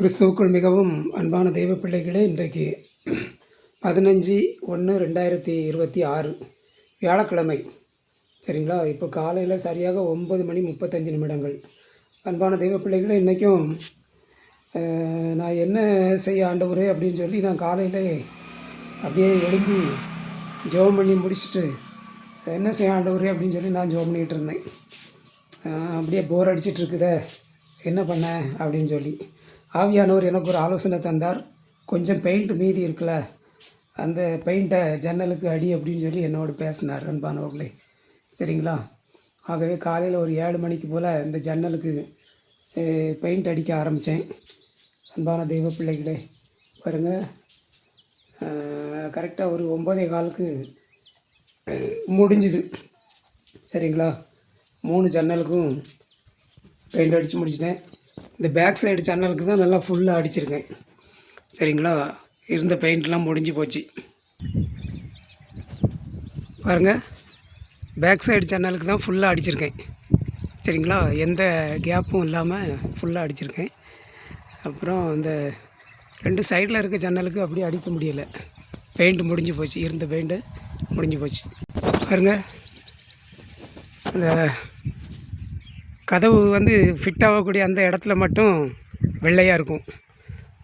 கிறிஸ்துவுக்குள் மிகவும் அன்பான தெய்வ பிள்ளைகளே இன்றைக்கு பதினஞ்சு ஒன்று ரெண்டாயிரத்தி இருபத்தி ஆறு வியாழக்கிழமை. சரிங்களா? இப்போ காலையில் சரியாக ஒம்பது மணி முப்பத்தஞ்சு நிமிடங்கள். அன்பான தெய்வ பிள்ளைகளே இன்றைக்கும் நான் என்ன செய்ய ஆண்டவரே அப்படின்னு சொல்லி நான் காலையில் அப்படியே எழும்பி ஜெபம் பண்ணி முடிச்சுட்டு என்ன செய்ய ஆண்டவரே அப்படின்னு சொல்லி நான் ஜெபம் பண்ணிகிட்டு இருந்தேன். அப்படியே போர் அடிச்சிட்ருக்குதே என்ன பண்ண அப்படின்னு சொல்லி. ஆவியானவர் எனக்கு ஒரு ஆலோசனை தந்தார். கொஞ்சம் பெயிண்ட் மீதி இருக்குல்ல அந்த பெயிண்ட்டை ஜன்னலுக்கு அடி அப்படின்னு சொல்லி என்னோடு பேசினார் அன்பானவர்களே சரிங்களா? ஆகவே காலையில் ஒரு ஏழு மணிக்கு போல் இந்த ஜன்னலுக்கு பெயிண்ட் அடிக்க ஆரம்பித்தேன் அன்பான தெய்வ பிள்ளைகளே பாருங்கள் கரெக்டாக ஒரு ஒம்பதே காலுக்கு முடிஞ்சுது. சரிங்களா? மூணு ஜன்னலுக்கும் பெயிண்ட் அடித்து முடிச்சிட்டேன். இந்த பேக் சைடு ஜன்னலுக்கு தான் நல்லா ஃபுல்லாக அடிச்சிருக்கேன். சரிங்களா? இருந்த பெயிண்ட்லாம் முடிஞ்சு போச்சு. பாருங்கள் பேக் சைடு ஜன்னலுக்கு தான் ஃபுல்லாக அடிச்சிருக்கேன். சரிங்களா? எந்த கேப்பும் இல்லாமல் ஃபுல்லாக அடிச்சிருக்கேன். அப்புறம் இந்த ரெண்டு சைடில் இருக்க ஜன்னலுக்கு அப்படியே அடிக்க முடியலை. பெயிண்ட் முடிஞ்சு போச்சு. இருந்த பெயிண்ட்டு முடிஞ்சு போச்சு. பாருங்கள் இந்த கதவு வந்து ஃபிட் ஆகக்கூடிய அந்த இடத்துல மட்டும் வெள்ளையாக இருக்கும்.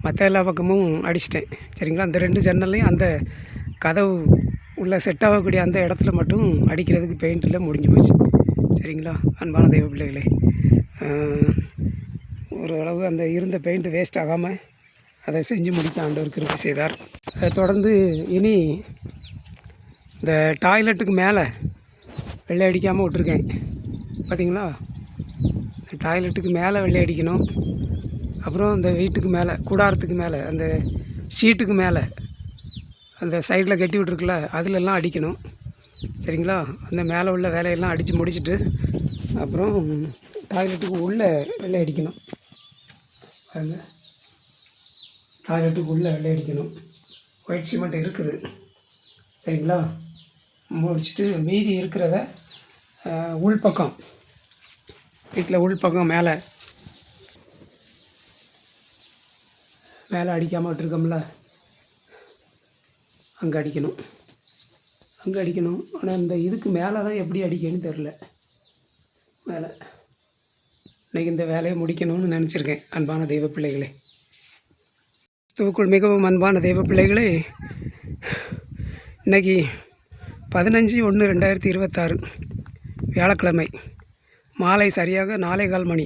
மற்ற எல்லா பக்கமும் அடிச்சிட்டேன். சரிங்களா? அந்த ரெண்டு ஜன்னல்லையும் அந்த கதவு உள்ள செட் ஆகக்கூடிய அந்த இடத்துல மட்டும் அடிக்கிறதுக்கு பெயிண்டில் முடிஞ்சு போச்சு. சரிங்களா? அன்பான தெய்வ பிள்ளைகளே ஓரளவு அந்த இருந்த பெயிண்ட் வேஸ்ட் ஆகாமல் அதை செஞ்சு முடித்த ஆண்டவர் கிருபை செய்தார். அதை தொடர்ந்து இனி இந்த டாய்லெட்டுக்கு மேலே வெள்ளை அடிக்காமல் விட்ருக்கேன் பார்த்தீங்களா டாய்லெட்டுக்கு மேலே வெள்ளை அடிக்கணும். அப்புறம் இந்த வீட்டுக்கு மேலே கூடாரத்துக்கு மேலே அந்த ஷீட்டுக்கு மேலே அந்த சைடில் கட்டி விட்ருக்குல அதிலெல்லாம் அடிக்கணும். சரிங்களா? அந்த மேலே உள்ள வேலையெல்லாம் அடித்து முடிச்சுட்டு அப்புறம் டாய்லெட்டுக்கு உள்ளே வெள்ளை அடிக்கணும். பாருங்க. டாய்லெட்டுக்கு உள்ளே வெள்ளை அடிக்கணும். ஒயிட் சிமெண்ட் இருக்குது. சரிங்களா? முடிச்சுட்டு மீதி இருக்கிறத உள்பக்கம் வீட்டில் உள்பக்கம் மேலே. மேலே அடிக்காமல் விட்டுருக்கோம்ல. அங்கே அடிக்கணும். அங்கே அடிக்கணும். ஆனால் இந்த இதுக்கு மேலே தான் எப்படி அடிக்கணும்னு தெரில. மேலே. இன்னைக்கு இந்த வேலையை முடிக்கணும்னு நினச்சிருக்கேன் அன்பான தெய்வ பிள்ளைகளே. தூக்குள் மிகவும் அன்பான தெய்வ பிள்ளைகளே இன்னைக்கு பதினஞ்சு ஒன்று ரெண்டாயிரத்தி இருபத்தாறு வியாழக்கிழமை. மாலை சரியாக நாலே கால் மணி.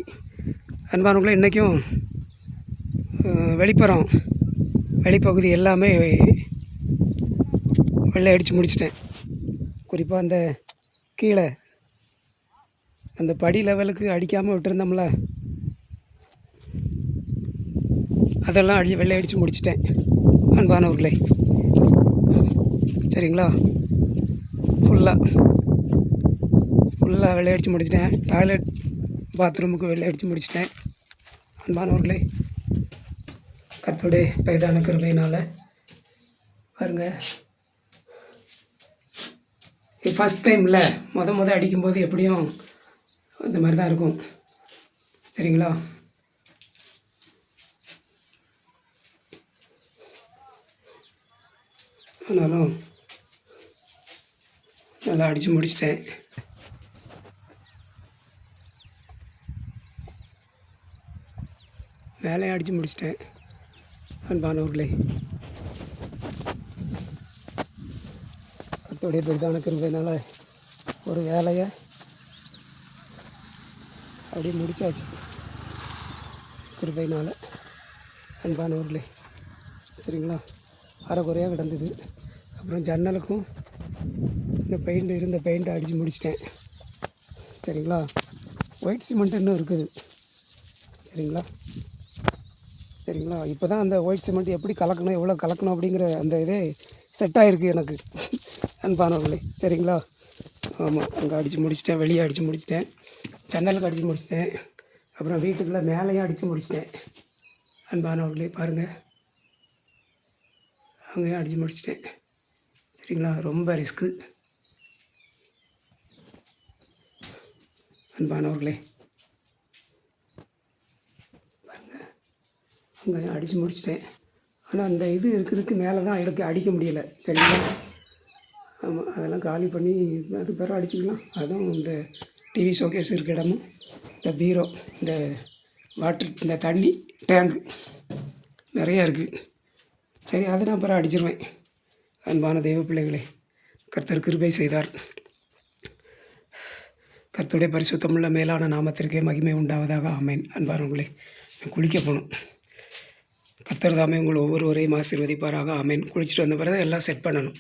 அன்பானவங்களே இன்றைக்கும் வெளிப்புறம் வெளிப்பகுதி எல்லாமே வெள்ளை அடித்து முடிச்சிட்டேன். குறிப்பாக அந்த கீழே அந்த படி லெவலுக்கு அடிக்காமல் விட்டுருந்தோம்ல அதெல்லாம் அடி வெள்ளை அடித்து முடிச்சிட்டேன். அன்பானவர்களே சரிங்களா? ஃபுல்லாக ஃபுல்லாக வெள்ளை அடித்து முடிச்சிட்டேன். டாய்லெட் பாத்ரூமுக்கு வெள்ளை அடித்து முடிச்சிட்டேன். அன்பானவர்களே கத்தோடைய பெரிதான கிருமையினால் பாருங்க. இது ஃபஸ்ட் டைமில் மொதல் மொதல் அடிக்கும்போது எப்படியும் இந்த மாதிரி தான் இருக்கும். சரிங்களா? ஆனாலும் நல்லா அடித்து முடிச்சிட்டேன். வேலையை அடித்து முடிச்சிட்டேன். அன்பானவர்களே கத்தோடைய பெரிதான கிருபையினால ஒரு வேலையை அப்படியே முடிச்சாச்சு. கிருபையினால். அன்பானவர்களே சரிங்களா? அரைக்குறையாக கிடந்தது. அப்புறம் ஜன்னலுக்கும் இந்த பெயிண்ட் இருந்த பெயிண்ட்டை அடித்து முடிச்சிட்டேன். சரிங்களா? ஒயிட் சிமெண்ட் இன்னும் இருக்குது. சரிங்களா? சரிங்களா? இப்போ தான் அந்த ஒயிட் சிமெண்ட் எப்படி கலக்கணும் எவ்வளோ கலக்கணும் அப்படிங்கிற அந்த இதே செட் ஆகிருக்கு எனக்கு. அன்பானவர்களே சரிங்களா? ஆமாம் அங்கே அடித்து முடிச்சிட்டேன் வெளியே அடித்து முடிச்சிட்டேன் ஜன்னலுக்கு அடித்து முடிச்சிட்டேன் அப்புறம் வீட்டுக்குள்ளே மேலேயும் அடித்து முடிச்சிட்டேன். அன்பானவர்களே பாருங்கள் அங்கேயும் அடித்து முடிச்சிட்டேன். சரிங்களா? ரொம்ப ரிஸ்க்கு அன்பானவர்களே. பாருங்க அடித்து முடிச்சிட்டேன். ஆனால் அந்த இது இருக்கிறதுக்கு மேலே தான் எனக்கு அடிக்க முடியலை. சரிங்களா? ஆமாம் அதெல்லாம் காலி பண்ணி அது பிறகு அடிச்சுக்கலாம். அதுவும் இந்த டிவி ஷோகேஸ் இருக்க இடமும் இந்த பீரோ இந்த வாட்டர் இந்த தண்ணி டேங்கு நிறையா இருக்குது சரி அதை நான் பிறகு அடிச்சிருவேன். அன்பான தெய்வ பிள்ளைகளே கர்த்தர் கிருபை செய்தார். கர்த்தருடைய பரிசுத்தமுள்ள மேலான நாமத்திற்கே மகிமை உண்டாவதாக. ஆமேன். அன்பானவர்களே குளிக்க போகணும். கர்த்தர் தாமே உங்கள் ஒவ்வொருவரையும் ஆசீர்வதிப்பாராக. ஆமேன். குளிச்சுட்டு வந்த பிறகு எல்லாம் செட் பண்ணணும்.